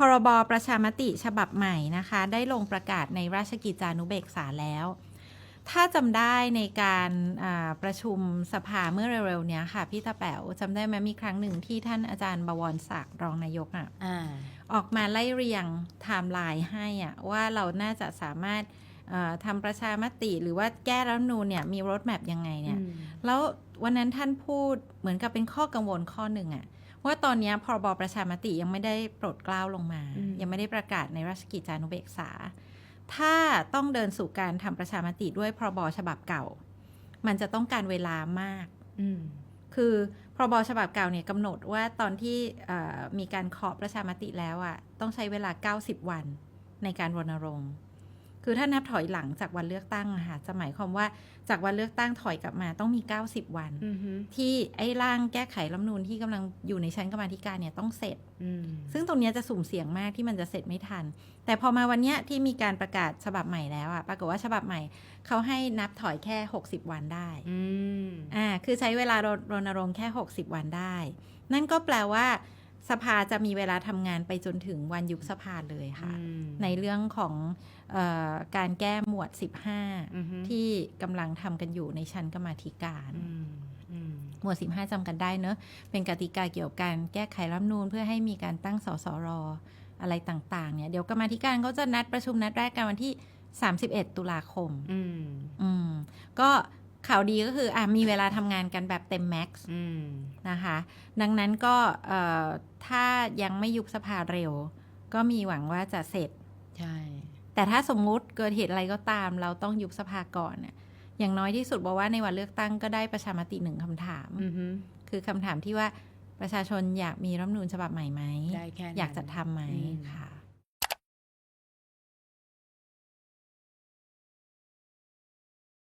พรบประชามติฉบับใหม่นะคะ ได้ลงประกาศในราชกิจจานุเบกษาแล้ว ถ้าจำได้ในการอ่าประชุมสภาเมื่อเร็วๆเนี้ยค่ะ พี่ตาแป๋วจำได้ไหมมีครั้งหนึ่งที่ท่านอาจารย์บวรศักดิ์รองนายกอะอ่าออกมาไล่เรียงไทม์ไลน์ให้อะว่าเราน่าจะสามารถเอ่อ ทำประชามติหรือว่าแก้รัฐธรรมนูญเนี่ยมีรถแมพยังไงเนี่ยอืมแล้ววันนั้นท่านพูดเหมือนกับเป็นข้อกังวลข้อหนึ่งอะว่าตอนเนี้ยพรบประชามติยังไม่ได้โปรดเกล้าลงมาอืมยังไม่ได้ประกาศในราชกิจจานุเบกษา ถ้าต้องเดินสู่การทำประชามติด้วยพรบฉบับเก่า มันจะต้องการเวลามากอืมคือพรบฉบับเก่าเนี่ยกำหนดว่าตอนที่เอ่อมีการเคาะประชามติแล้วอะ่ะต้องใช้เวลา 90 วันในการรณรงค์ คือถ้านับถอยหลังจากวันเลือกตั้งอะค่ะจะหมายความว่าจากวันเลือกตั้งถอยกลับมาต้องมี 90 วันอืมฮึที่ไอ้ร่างแก้ไขรัฐธรรมนูญที่กำลังอยู่ในชั้นกรรมาธิการเนี่ยต้องเสร็จอืมซึ่งตรงเนี้ยจะสุ่มเสี่ยงมากที่มันจะเสร็จไม่ทัน แต่พอมาวันเนี้ยที่มีการประกาศฉบับใหม่แล้วอะปรากฏว่าฉบับใหม่เขาให้นับถอยแค่ 60 วันได้อืมอ่าคือใช้เวลารรณรงค์แค่ 60 วันได้ นั่นก็แปลว่า สภาจะมีเวลาทำงานไปจนถึงวันยุบสภาเลยค่ะอืมในเรื่องของเออการแก้หมวดอือฮึ15 ที่กำลังทำกันอยู่ในชั้นกรรมาธิการอืมอืมหมวด 15จำกันได้เนอะ เป็นกติกาเกี่ยวกับการแก้ไขรัฐธรรมนูญเพื่อให้มีการตั้งสสรอะไรต่างๆ เนี่ย เดี๋ยวกรรมาธิการเขาจะนัดประชุมนัดแรกกันวันที่ 31 ตุลาคม อืมอืมก็ ข่าวดีก็คืออะมีเวลาทำงานกันแบบเต็มแม็กซ์อืมนะคะ ดังนั้นก็เอ่อถ้ายังไม่ยุบสภาเร็ว ก็มีหวังว่าจะเสร็จ ใช่ แต่ถ้าสมมุติเกิดเหตุอะไรก็ตาม เราต้องยุบสภาก่อนน่ะอย่างน้อยที่สุดบอกว่าในวันเลือกตั้งก็ได้ประชามติหนึ่งคำถามอือฮึคือคำถามที่ว่าประชาชนอยากมีรัฐธรรมนูญฉบับใหม่ไหมได้แค่นั้นอยากจะทำไหมอืมค่ะ